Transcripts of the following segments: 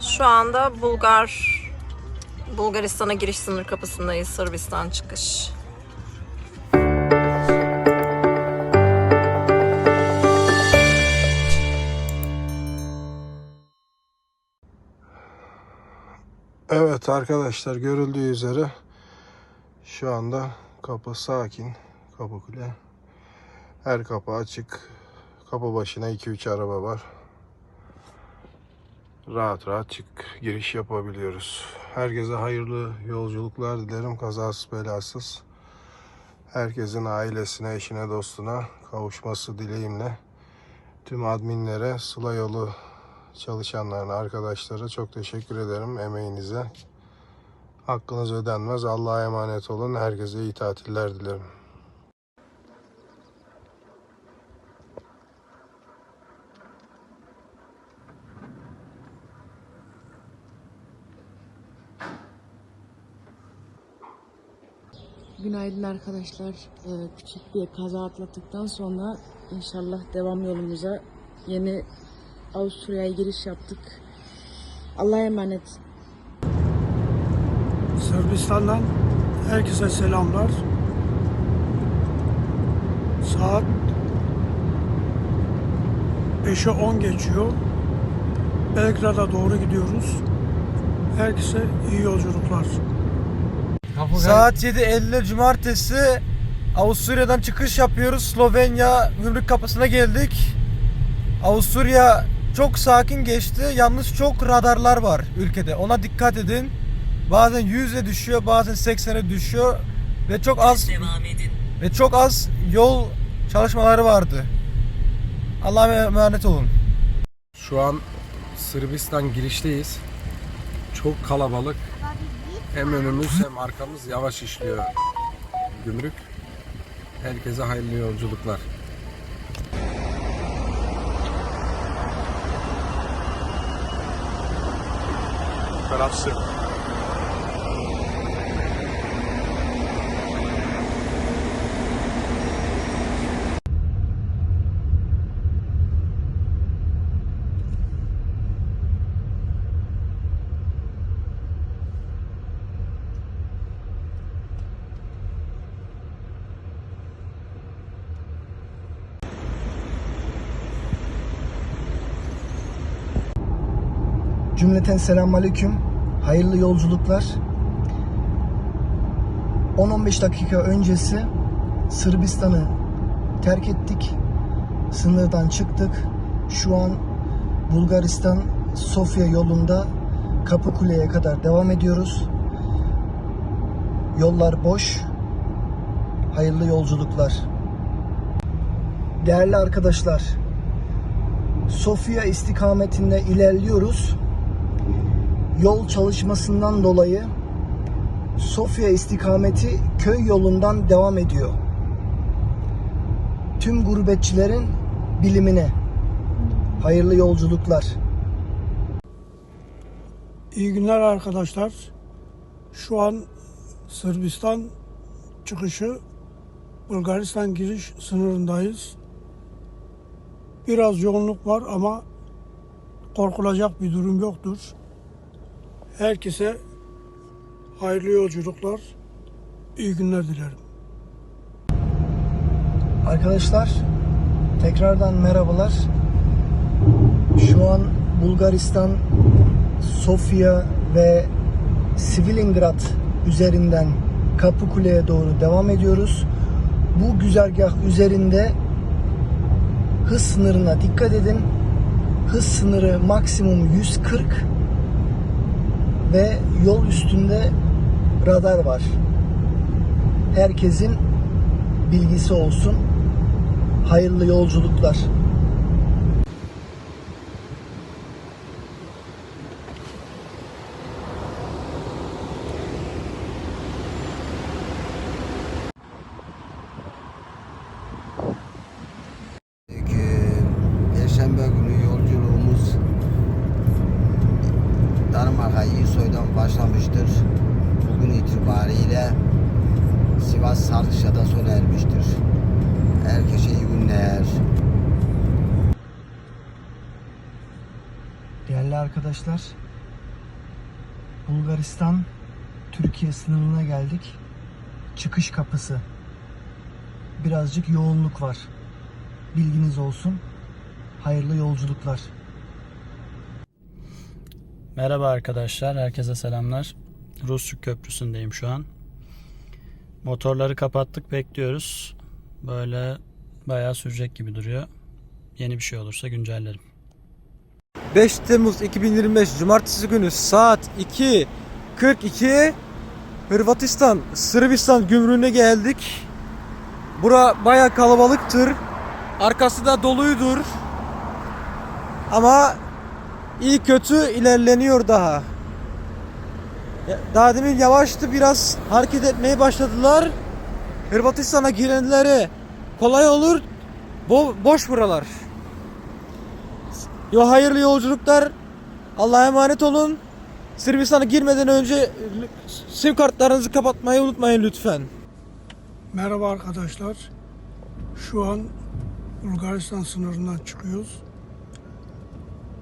Şu anda Bulgar Bulgaristan'a giriş sınır kapısındayız. Sırbistan çıkış. Evet arkadaşlar görüldüğü üzere şu anda kapı sakin. Kapı kule. Her kapı açık. Kapı başına 2-3 araba var. Rahat rahat çık giriş yapabiliyoruz. Herkese hayırlı yolculuklar dilerim. Kazasız belasız. Herkesin ailesine, eşine, dostuna kavuşması dileğimle. Tüm adminlere, Sıla Yolu çalışanlarına, arkadaşlara çok teşekkür ederim emeğinize. Hakkınız ödenmez. Allah'a emanet olun. Herkese iyi tatiller dilerim. Günaydın arkadaşlar. Ee, küçük bir kaza atlattıktan sonra inşallah devam yolumuza yeni Avusturya'ya giriş yaptık. Allah'a emanet. Sırbistan'dan herkese selamlar. Saat 5'e 10 geçiyor. Belgrad'a doğru gidiyoruz. Herkese iyi yolculuklar. Saat 7.50 cumartesi Avusturya'dan çıkış yapıyoruz. Slovenya gümrük kapısına geldik. Avusturya çok sakin geçti. Yalnız çok radarlar var ülkede. Ona dikkat edin. Bazen 100'e düşüyor, bazen 80'e düşüyor ve çok az ve çok az yol çalışmaları vardı. Allah'a emanet olun. Şu an Sırbistan girişteyiz. Çok kalabalık. Hem önümüz hem arkamız yavaş işliyor gümrük. Herkese hayırlı yolculuklar. Cümleten selamünaleyküm. Hayırlı yolculuklar. 10-15 dakika öncesi Sırbistan'ı terk ettik. Sınırdan çıktık. Şu an Bulgaristan Sofya yolunda Kapıkule'ye kadar devam ediyoruz. Yollar boş. Hayırlı yolculuklar. Değerli arkadaşlar, Sofya istikametinde ilerliyoruz yol çalışmasından dolayı Sofya istikameti köy yolundan devam ediyor. Tüm gurbetçilerin bilimine hayırlı yolculuklar. İyi günler arkadaşlar. Şu an Sırbistan çıkışı Bulgaristan giriş sınırındayız. Biraz yoğunluk var ama korkulacak bir durum yoktur. Herkese hayırlı yolculuklar, iyi günler dilerim. Arkadaşlar tekrardan merhabalar. Şu an Bulgaristan Sofya ve Svilingrad üzerinden Kapıkule'ye doğru devam ediyoruz. Bu güzergah üzerinde hız sınırına dikkat edin. Hız sınırı maksimum 140 ve yol üstünde radar var. Herkesin bilgisi olsun. Hayırlı yolculuklar. Başlamıştır. Bugün itibariyle Sivas Sarkışa'da sona ermiştir. Herkese iyi günler. Değerli arkadaşlar, Bulgaristan Türkiye sınırına geldik. Çıkış kapısı. Birazcık yoğunluk var. Bilginiz olsun. Hayırlı yolculuklar. Merhaba arkadaşlar, herkese selamlar. Rusçuk Köprüsü'ndeyim şu an. Motorları kapattık, bekliyoruz. Böyle bayağı sürecek gibi duruyor. Yeni bir şey olursa güncellerim. 5 Temmuz 2025 Cumartesi günü saat 2.42 Hırvatistan Sırbistan gümrüğüne geldik. Bura baya kalabalıktır. Arkası da doluydur. Ama iyi kötü ilerleniyor daha. Daha demin yavaştı biraz hareket etmeye başladılar. Hırvatistan'a girenlere kolay olur. Bo boş buralar. Yo hayırlı yolculuklar. Allah'a emanet olun. Sırbistan'a girmeden önce sim kartlarınızı kapatmayı unutmayın lütfen. Merhaba arkadaşlar. Şu an Bulgaristan sınırından çıkıyoruz.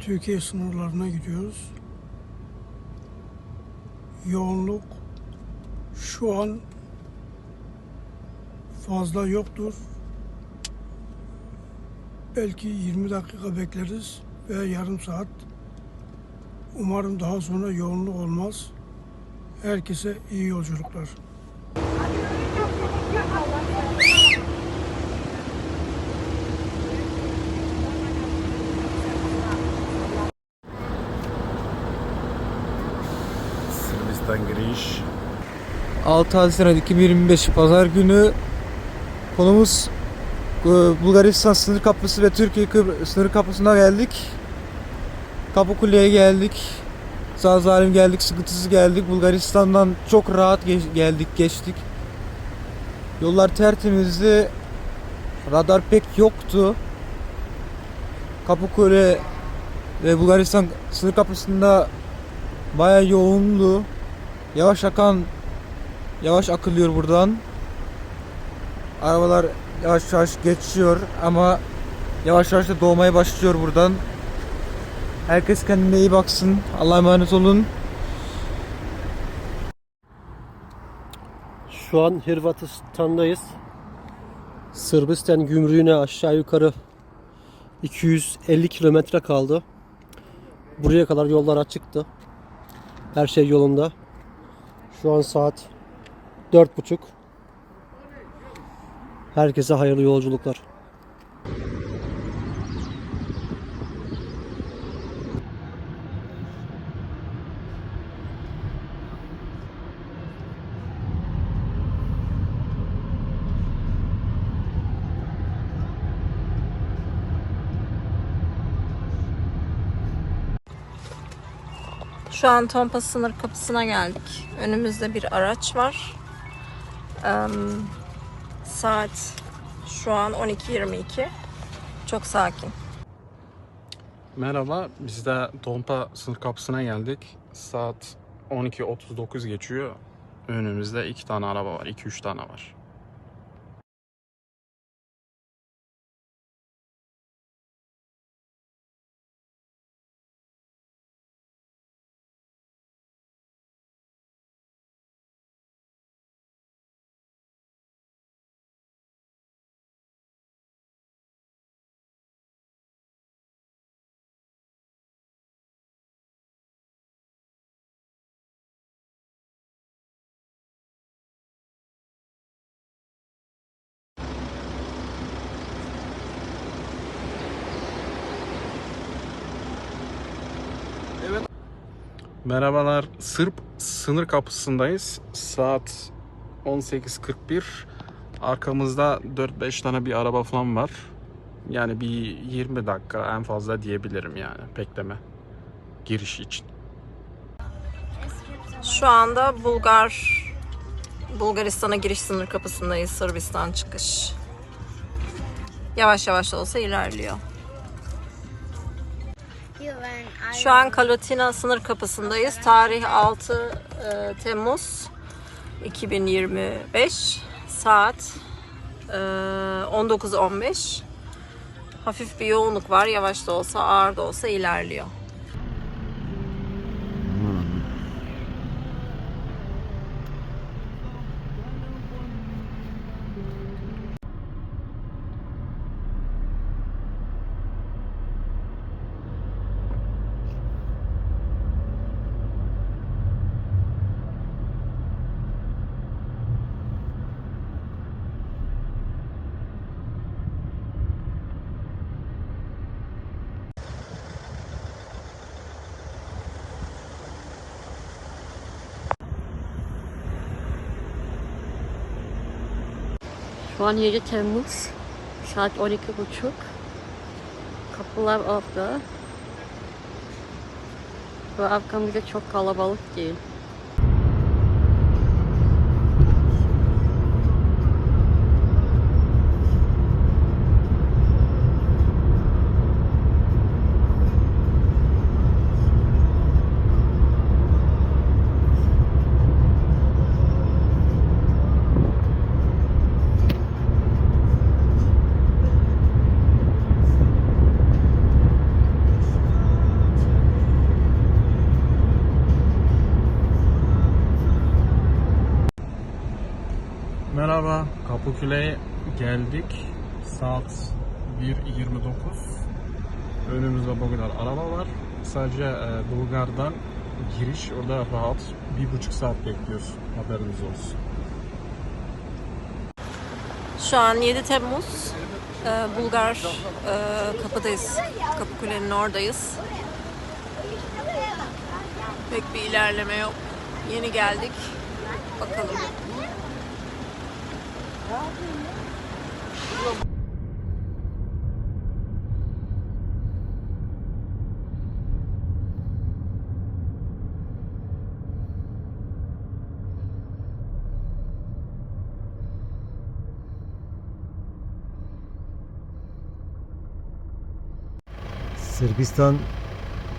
Türkiye sınırlarına gidiyoruz. Yoğunluk şu an fazla yoktur. Belki 20 dakika bekleriz veya yarım saat. Umarım daha sonra yoğunluk olmaz. Herkese iyi yolculuklar. Sırbistan giriş. 6 Haziran 2025 Pazar günü konumuz e, Bulgaristan sınır kapısı ve Türkiye sınır kapısına geldik. Kapıkule'ye geldik. Sağ geldik, sıkıntısız geldik. Bulgaristan'dan çok rahat geç- geldik, geçtik. Yollar tertemizdi. Radar pek yoktu. Kapıkule ve Bulgaristan sınır kapısında bayağı yoğundu. Yavaş akan yavaş akılıyor buradan. Arabalar yavaş yavaş geçiyor ama yavaş yavaş da doğmaya başlıyor buradan. Herkes kendine iyi baksın. Allah'a emanet olun. Şu an Hırvatistan'dayız. Sırbistan gümrüğüne aşağı yukarı 250 kilometre kaldı. Buraya kadar yollar açıktı. Her şey yolunda. Şu an saat dört buçuk. Herkese hayırlı yolculuklar. Şu an Tompa sınır kapısına geldik. Önümüzde bir araç var. Saat şu an 12.22. Çok sakin. Merhaba, biz de Dompa sınır kapısına geldik. Saat 12.39 geçiyor. Önümüzde iki tane araba var, iki üç tane var. Merhabalar, Sırp sınır kapısındayız. Saat 18.41. Arkamızda 4-5 tane bir araba falan var. Yani bir 20 dakika en fazla diyebilirim yani bekleme. Giriş için. Şu anda Bulgar Bulgaristan'a giriş sınır kapısındayız. Sırbistan çıkış. Yavaş yavaş da olsa ilerliyor. Şu an Kalotina sınır kapısındayız. Tarih 6 e, Temmuz 2025. Saat e, 19.15. Hafif bir yoğunluk var. Yavaş da olsa ağır da olsa ilerliyor. Şu an 7 Temmuz. Saat 12.30. Kapılar orada. Ve arkamızda çok kalabalık değil. Kapıkule'ye geldik. Saat 1.29. Önümüzde bu kadar araba var. Sadece e, Bulgar'dan giriş, orada rahat bir buçuk saat bekliyoruz. Haberiniz olsun. Şu an 7 Temmuz. Ee, Bulgar e, kapıdayız. Kapıkule'nin oradayız. Pek bir ilerleme yok. Yeni geldik. Bakalım. Sırbistan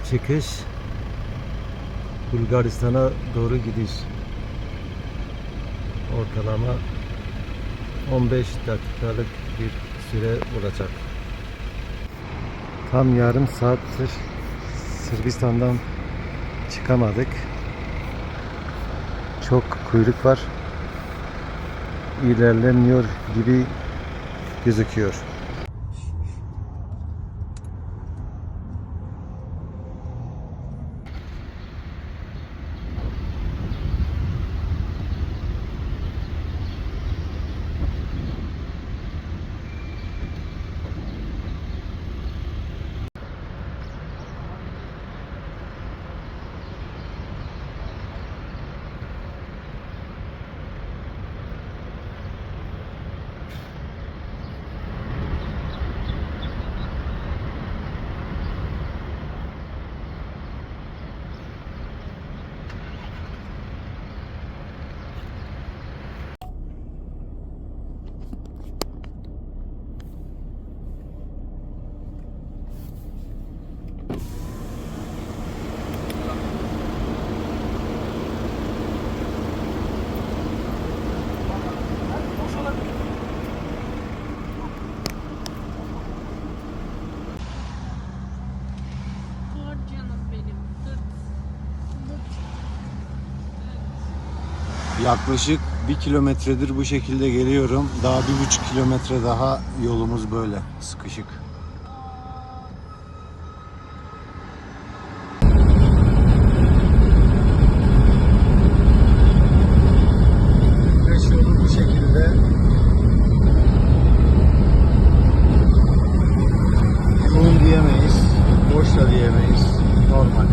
çıkış Bulgaristan'a doğru gidiş. Ortalama 15 dakikalık bir süre olacak. Tam yarım saattir Sırbistan'dan çıkamadık. Çok kuyruk var. İlerlemiyor gibi gözüküyor. Yaklaşık bir kilometredir bu şekilde geliyorum. Daha bir buçuk kilometre daha yolumuz böyle sıkışık. Beş yolu bu şekilde. Yoğun diyemeyiz, boş da diyemeyiz. Normal.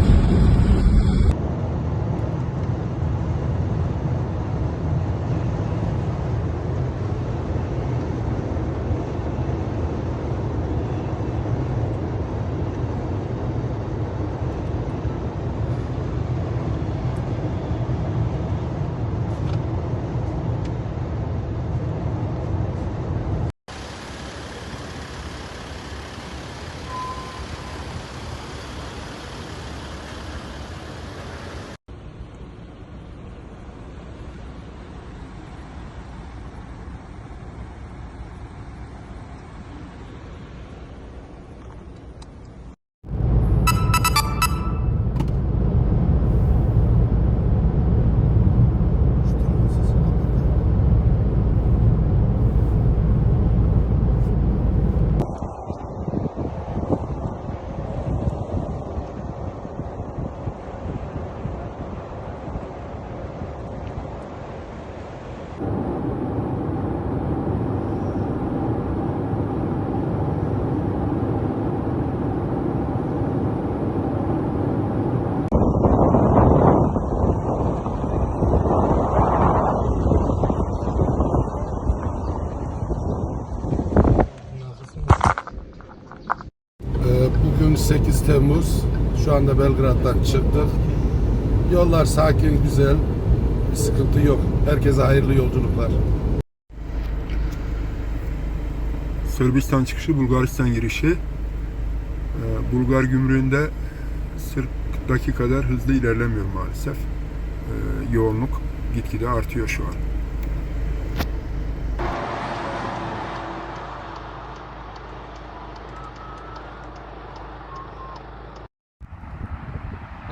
Temmuz. Şu anda Belgrad'dan çıktık. Yollar sakin, güzel. Bir sıkıntı yok. Herkese hayırlı yolculuklar. Sırbistan çıkışı, Bulgaristan girişi. Ee, Bulgar gümrüğünde Sırp'taki kadar hızlı ilerlemiyor maalesef. Ee, yoğunluk gitgide artıyor şu an.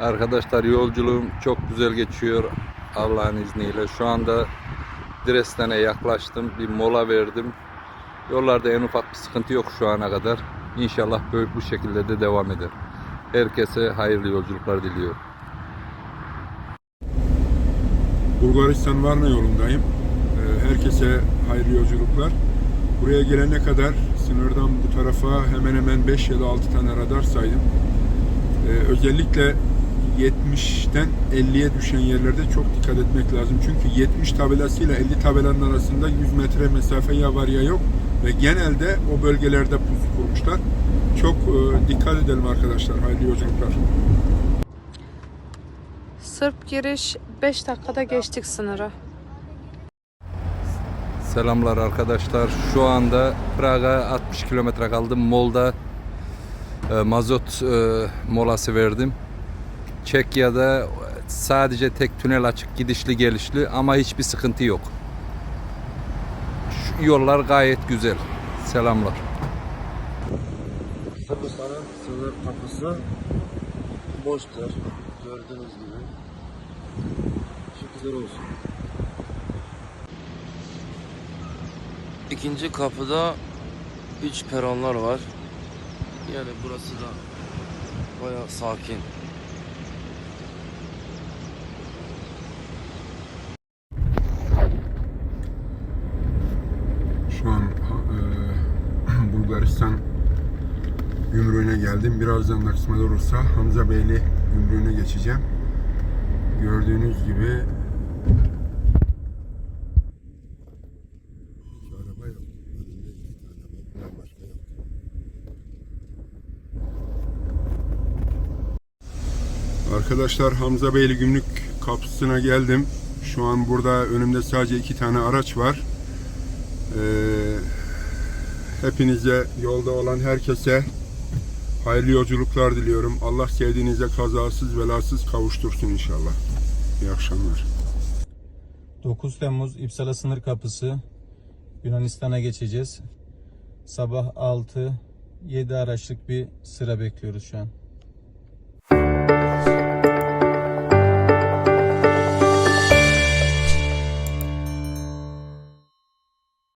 Arkadaşlar yolculuğum çok güzel geçiyor Allah'ın izniyle. Şu anda Dresden'e yaklaştım. Bir mola verdim. Yollarda en ufak bir sıkıntı yok şu ana kadar. İnşallah böyle bu şekilde de devam eder. Herkese hayırlı yolculuklar diliyorum. Bulgaristan Varna yolundayım. Ee, Herkese hayırlı yolculuklar. Buraya gelene kadar sınırdan bu tarafa hemen hemen 5 ya da 6 tane radar saydım. Ee, Özellikle 70'ten 50'ye düşen yerlerde çok dikkat etmek lazım. Çünkü 70 tabelasıyla 50 tabelanın arasında 100 metre mesafe ya var ya yok. Ve genelde o bölgelerde pusu kurmuşlar. Çok e, dikkat edelim arkadaşlar. Hayırlı yolculuklar. Sırp giriş 5 dakikada geçtik sınırı. Selamlar arkadaşlar. Şu anda Praga 60 kilometre kaldım. Molda e, mazot e, molası verdim. Çekya'da sadece tek tünel açık gidişli gelişli ama hiçbir sıkıntı yok. Şu yollar gayet güzel. Selamlar. Sırbistan'ın sınır kapısı boştur. Gördüğünüz gibi. Şükürler olsun. İkinci kapıda 3 peronlar var. Yani burası da baya sakin. Şu an e, Bulgaristan gümrüğüne geldim. Birazdan da kısmet olursa Hamza Beyli gümrüğüne geçeceğim. Gördüğünüz gibi. Arkadaşlar Hamza Beyli gümrük kapısına geldim. Şu an burada önümde sadece iki tane araç var. Ee, hepinize yolda olan herkese hayırlı yolculuklar diliyorum. Allah sevdiğinize kazasız belasız kavuştursun inşallah. İyi akşamlar. 9 Temmuz İpsala sınır kapısı Yunanistan'a geçeceğiz. Sabah 6 7 araçlık bir sıra bekliyoruz şu an.